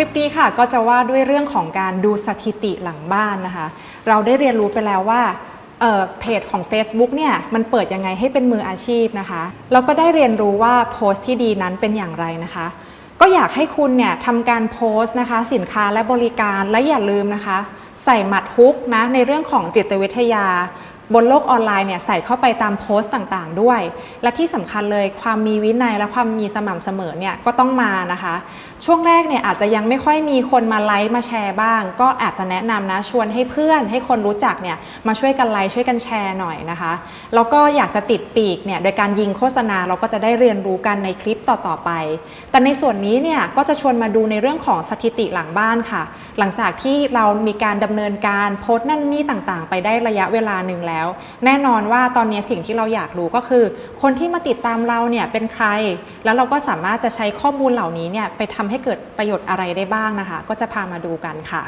คลิปนี้ค่ะก็จะว่าด้วยเรื่องของการดูสถิติหลังบ้านนะคะ เราได้เรียนรู้ไปแล้วว่าเเพจของ Facebook เนี่ยมันเปิดยังไงให้เป็นมืออาชีพนะคะแล้วก็ได้เรียนรู้ว่าโพสต์ที่ดีนั้นเป็นอย่างไรนะคะ ก็อยากให้คุณเนี่ยทำการโพสต์นะคะ สินค้าและบริการและอย่าลืมนะคะ ใส่หมัดฮุกนะในเรื่องของจิตวิทยา บนโลกออนไลน์เนี่ยใส่เข้าไปตามโพสต์ต่างๆ ด้วย และที่สำคัญเลยความมีวินัยและความมีสม่ำเสมอเนี่ยก็ต้องมานะคะ ช่วงแรกเนี่ยอาจจะยังไม่ค่อยมีคนมาไลค์มาแชร์บ้าง ก็อาจจะแนะนำนะชวนให้เพื่อน ให้คนรู้จักเนี่ยมาช่วยกันไลค์ช่วยกันแชร์หน่อยนะคะแล้วก็อยากจะติดปีกเนี่ยโดยการยิงโฆษณาเราก็จะได้เรียนรู้กันในคลิปต่อๆไป แต่ในส่วนนี้เนี่ยก็จะชวนมาดูในเรื่องของสถิติหลังบ้านค่ะ หลังจากที่เรามีการดำเนินการโพสต์นั่นนี่ต่างๆ ไปได้ระยะเวลาหนึ่งแล้วแน่นอนว่าตอนนี้สิ่งที่เราอยากรู้ก็คือ คนที่มาติดตามเราเนี่ยเป็นใคร แล้วเราก็สามารถจะใช้ข้อมูลเหล่านี้เนี่ยไปทำให้เกิดประโยชน์อะไรได้บ้างนะคะ ก็จะพามาดูกันค่ะ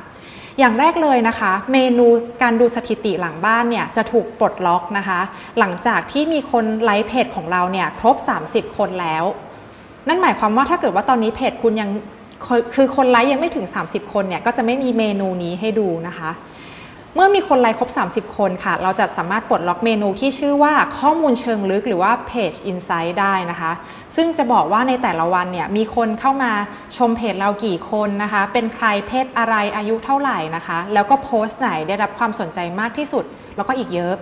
อย่างแรกเลยนะคะ เมนูการดูสถิติหลังบ้านเนี่ยจะถูกปลดล็อกนะคะ หลังจากที่มีคนไลค์เพจของเราเนี่ยครบ 30 คนแล้ว นั่นหมายความว่าถ้าเกิดว่าตอนนี้เพจคุณยังคือคือคนไลค์ยังไม่ถึง 30 คนเนี่ยก็จะไม่มีเมนูนี้ให้ดูนะคะ เมื่อมีคนไลค์ครบ 30 คนค่ะ เราจะสามารถปลดล็อกเมนูที่ชื่อว่าข้อมูลเชิงลึกหรือว่า Page Insight ได้นะคะ ซึ่งจะบอกว่าในแต่ละวันเนี่ยมีคนเข้ามาชมเพจเรากี่คนนะคะ เป็นใครเพศอะไรอายุเท่าไหร่นะคะ แล้วก็โพสต์ไหนได้รับความสนใจมากที่สุด แล้วก็อีกเยอะ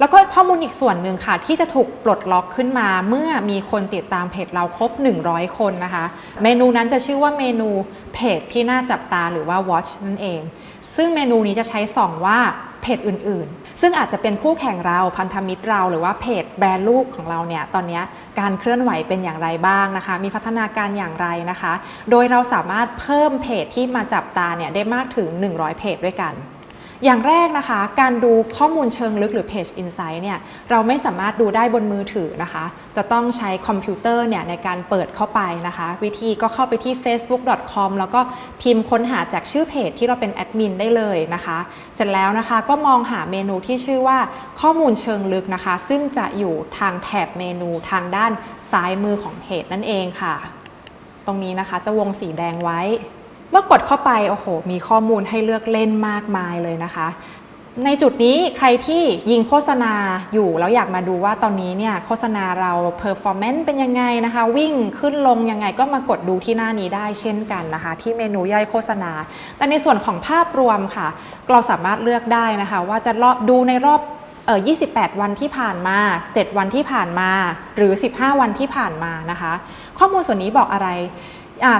แล้วก็ข้อมูลอีกส่วนหนึ่งค่ะ ที่จะถูกปลดล็อกขึ้นมา เมื่อมีคนติดตามเพจเราครบ 100 คนนะคะ เมนูนั้นจะชื่อว่าเมนูเพจที่น่าจับตาหรือว่า watch นั่นเอง ซึ่งเมนูนี้จะใช้ส่องว่าเพจอื่นๆ ซึ่งอาจจะเป็นคู่แข่งเราพันธมิตรเราหรือว่าเพจแบรนด์ลูกของเราเนี่ยตอนนี้การเคลื่อนไหวเป็นอย่างไรบ้างนะคะ มีพัฒนาการอย่างไรนะคะ โดยเราสามารถเพิ่มเพจที่มาจับตาเนี่ยได้มากถึง 100 เพจด้วยกัน อย่างแรกนะคะ การดูข้อมูลเชิงลึกหรือ Page Insight เนี่ยเราไม่สามารถดูได้บนมือถือนะคะ จะต้องใช้คอมพิวเตอร์เนี่ยในการเปิดเข้าไปนะคะ วิธีก็เข้าไปที่ facebook.com แล้วก็พิมพ์ค้นหาจากชื่อเพจที่เราเป็นแอดมินได้เลยนะคะ เสร็จแล้วนะคะก็มองหาเมนูที่ชื่อว่าข้อมูลเชิงลึกนะคะ ซึ่งจะอยู่ทางแถบเมนูทางด้านซ้ายมือของเพจนั่นเองค่ะ ตรงนี้นะคะจะวงสีแดงไว้ เมื่อกดเข้าไปโอ้โห มีข้อมูลให้เลือกเล่นมากมายเลยนะคะ ในจุดนี้ใครที่ยิงโฆษณาอยู่แล้วอยากมาดูว่าตอนนี้เนี่ยโฆษณาเรา performance เป็นยังไงนะคะ วิ่งขึ้นลงยังไงก็มากดดูที่หน้านี้ได้เช่นกันนะคะ ที่เมนูย่อยโฆษณา แต่ในส่วนของภาพรวมค่ะ เราสามารถเลือกได้นะคะ ว่าจะรอบดูในรอบเออ28 วันที่ผ่านมา 7 วันที่ผ่านมา หรือ 15 วันที่ผ่านมานะคะ ข้อมูลส่วนนี้บอกอะไร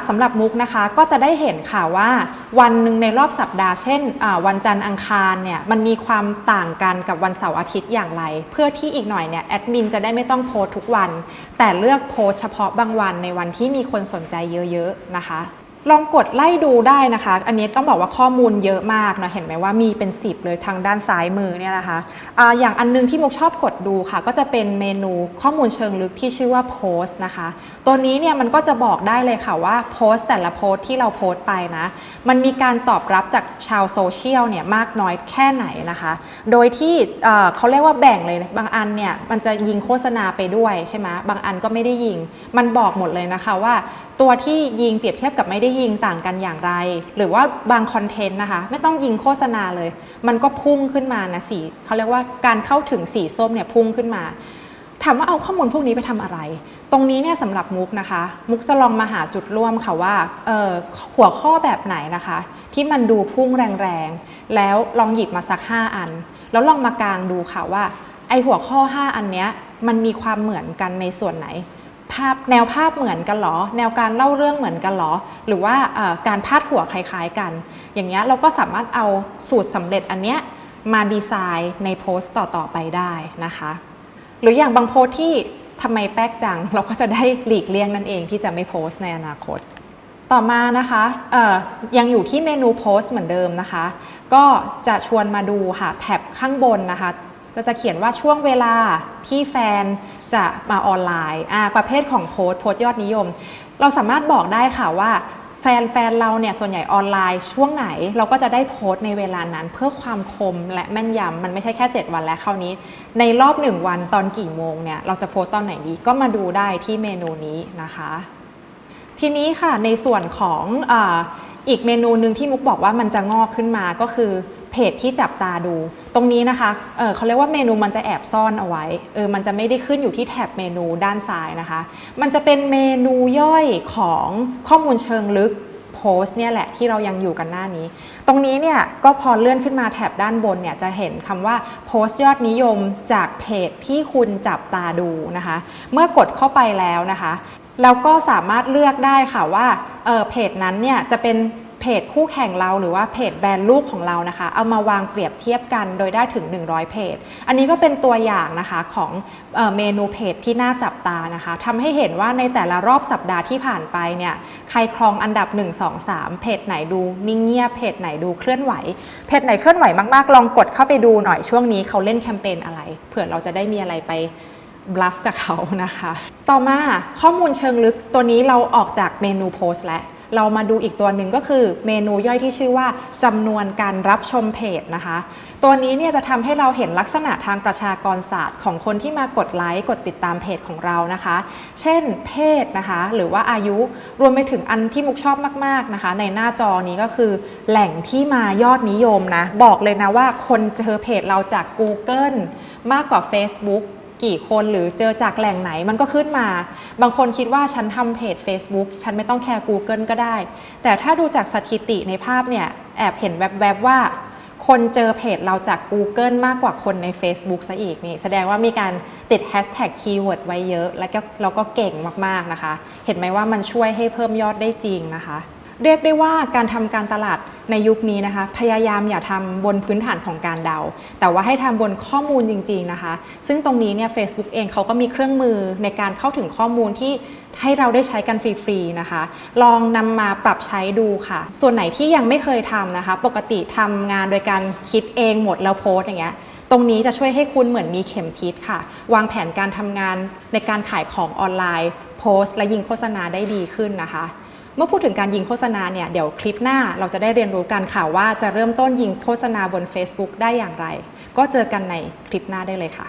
สำหรับมุกนะคะก็จะได้เห็นค่ะว่าวันหนึ่งในรอบสัปดาห์เช่นวันจันทร์อังคารเนี่ยมันมีความต่างกันกับวันเสาร์อาทิตย์อย่างไร เพื่อที่อีกหน่อยเนี่ยแอดมินจะได้ไม่ต้องโพสทุกวัน แต่เลือกโพสเฉพาะบางวันในวันที่มีคนสนใจเยอะๆนะคะ ลองกดไล่ดูได้นะคะ อันนี้ต้องบอกว่าข้อมูลเยอะมากนะเห็นไหมว่ามีเป็น 10 เลยทางด้านซ้ายมือเนี่ยนะคะอะอย่างอันนึงที่มุกชอบกดดูค่ะ ก็จะเป็นเมนูข้อมูลเชิงลึกที่ชื่อว่าโพสต์นะคะ ตัวนี้เนี่ยมันก็จะบอกได้เลยค่ะว่าโพสต์แต่ละโพสต์ที่เราโพสต์ไปนะ มันมีการตอบรับจากชาวโซเชียลเนี่ยมากน้อยแค่ไหนนะคะ โดยที่เขาเรียกว่าแบ่งเลยบางอันเนี่ยมันจะยิงโฆษณาไปด้วยใช่ไหมบางอันก็ไม่ได้ยิง มันบอกหมดเลยนะคะว่า ตัวที่ยิงเปรียบเทียบกับไม่ได้ยิงต่างกันอย่างไร หรือว่าบางคอนเทนต์นะคะ ไม่ต้องยิงโฆษณาเลย มันก็พุ่งขึ้นมานะสีเขาเรียกว่าการเข้าถึงสีส้มเนี่ยพุ่งขึ้นมาถามว่าเอาข้อมูลพวกนี้ไปทำอะไร ตรงนี้เนี่ยสำหรับมุกนะคะ มุกจะลองมาหาจุดร่วมค่ะว่าเออหัวข้อแบบไหนนะคะ ที่มันดูพุ่งแรงๆ แล้วลองหยิบมาสัก 5 อัน แล้วลองมากางดูค่ะว่าไอหัวข้อ 5 อันเนี้ยมันมีความเหมือนกันในส่วนไหนาพแนวภาพเหมือนกันหรอ แนวการเล่าเรื่องเหมือนกันหรอ หรือว่าการพาดหัวคล้ายๆกัน อย่างเงี้ยเราก็สามารถเอาสูตรสำเร็จอันเนี้ยมาดีไซน์ในโพสต์ต่อๆไปได้นะคะ หรืออย่างบางโพสที่ทำไมแป๊กจัง เราก็จะได้หลีกเลี่ยงนั่นเองที่จะไม่โพสต์ในอนาคต ต่อมานะคะยังอยู่ที่เมนูโพสต์เหมือนเดิมนะคะ ก็จะชวนมาดูค่ะแท็บข้างบนนะคะ ก็จะเขียนว่าช่วงเวลาที่แฟนจะมาออนไลน์ประเภทของโพสต์โพสต์ยอดนิยม เราสามารถบอกได้ค่ะว่าแฟนแฟนเราเนี่ยส่วนใหญ่ออนไลน์ช่วงไหนเราก็จะได้โพสต์ในเวลานั้น เพื่อความคมและแม่นยำมันไม่ใช่แค่ 7 วันแล้วคราวนี้ ในรอบ 1 วันตอนกี่โมงเนี่ยเราจะโพสต์ตอนไหนดีก็มาดูได้ที่เมนูนี้นะคะ ทีนี้ค่ะในส่วนของออีกเมนูหนึ่งที่มุกบอกว่ามันจะงอกขึ้นมาก็คือ เพจที่จับตาดู ตรงนี้นะคะเเขาเรียกว่าเมนูมันจะแอบซ่อนเอาไว้เออมันจะไม่ได้ขึ้นอยู่ที่แท็บเมนูด้านซ้ายนะคะ มันจะเป็นเมนูย่อยของข้อมูลเชิงลึกโพสต์เนี่ยแหละที่เรายังอยู่กันหน้านี้ ตรงนี้เนี่ยก็พอเลื่อนขึ้นมาแถบด้านบนเนี่ยจะเห็นคำว่าโพสต์ยอดนิยมจากเพจที่คุณจับตาดูนะคะ เมื่อกดเข้าไปแล้วนะคะ แล้วก็สามารถเลือกได้ค่ะว่าเเพจนั้นเนี่ยจะเป็น เพจคู่แข่งเราหรือว่าเพจแบรนด์ลูกของเรานะคะ เอามาวางเปรียบเทียบกันโดยได้ถึง 100 เพจ อันนี้ก็เป็นตัวอย่างนะคะของเออเมนูเพจที่น่าจับตานะคะทำให้เห็นว่าในแต่ละรอบสัปดาห์ที่ผ่านไปเนี่ยใครครองอันดับ 1 2 3 เพจไหนดูนิ่งเงียบเพจไหนดูเคลื่อนไหว เพจไหนเคลื่อนไหวมากๆ ลองกดเข้าไปดูหน่อยช่วงนี้เขาเล่นแคมเปญอะไร เผื่อเราจะได้มีอะไรไปบลัฟกับเขานะคะ ต่อมาข้อมูลเชิงลึกตัวนี้เราออกจากเมนูโพสต์แล้ว เรามาดูอีกตัวหนึ่งก็คือเมนูย่อยที่ชื่อว่าจำนวนการรับชมเพจนะคะ ตัวนี้เนี่ยจะทำให้เราเห็นลักษณะทางประชากรศาสตร์ของคนที่มากดไลค์กดติดตามเพจของเรานะคะ เช่นเพศนะคะ หรือว่าอายุรวมไปถึงอันที่มุกชอบมากๆนะคะ ในหน้าจอนี้ก็คือแหล่งที่มายอดนิยมนะ บอกเลยนะว่าคนเจอเพจเราจาก Google มากกว่า Facebook กี่คนหรือเจอจากแหล่งไหนมันก็ขึ้นมา บางคนคิดว่าฉันทำเพจ Facebook ฉันไม่ต้องแคร์ Google ก็ได้ แต่ถ้าดูจากสถิติในภาพเนี่ยแอบเห็นแวบๆว่า คนเจอเพจเราจาก Google มากกว่าคนใน Facebook ซะอีกนี่แสดงว่ามีการติด Hashtag Keyword ไว้เยอะ แล้วก็เราก็เก่งมากๆนะคะ เห็นไหมว่ามันช่วยให้เพิ่มยอดได้จริงนะคะ เรียกได้ว่าการทำการตลาดในยุคนี้นะคะ พยายามอย่าทำบนพื้นฐานของการเดา แต่ว่าให้ทำบนข้อมูลจริง ๆนะคะ ซึ่งตรงนี้เนี่ย Facebook เองเขาก็มีเครื่องมือในการเข้าถึงข้อมูลที่ให้เราได้ใช้กันฟรีๆนะคะ ลองนำมาปรับใช้ดูค่ะ ส่วนไหนที่ยังไม่เคยทำนะคะ ปกติทำงานโดยการคิดเองหมดแล้วโพสอย่างเงี้ยตรงนี้จะช่วยให้คุณเหมือนมีเข็มทิศค่ะ วางแผนการทำงานในการขายของออนไลน์ โพสต์ และยิงโฆษณาได้ดีขึ้นนะคะ เมื่อพูดถึงการยิงโฆษณาเนี่ยเดี๋ยวคลิปหน้าเราจะได้เรียนรู้กันค่ะว่าจะเริ่มต้นยิงโฆษณาบน Facebook ได้อย่างไร ก็เจอกันในคลิปหน้าได้เลยค่ะ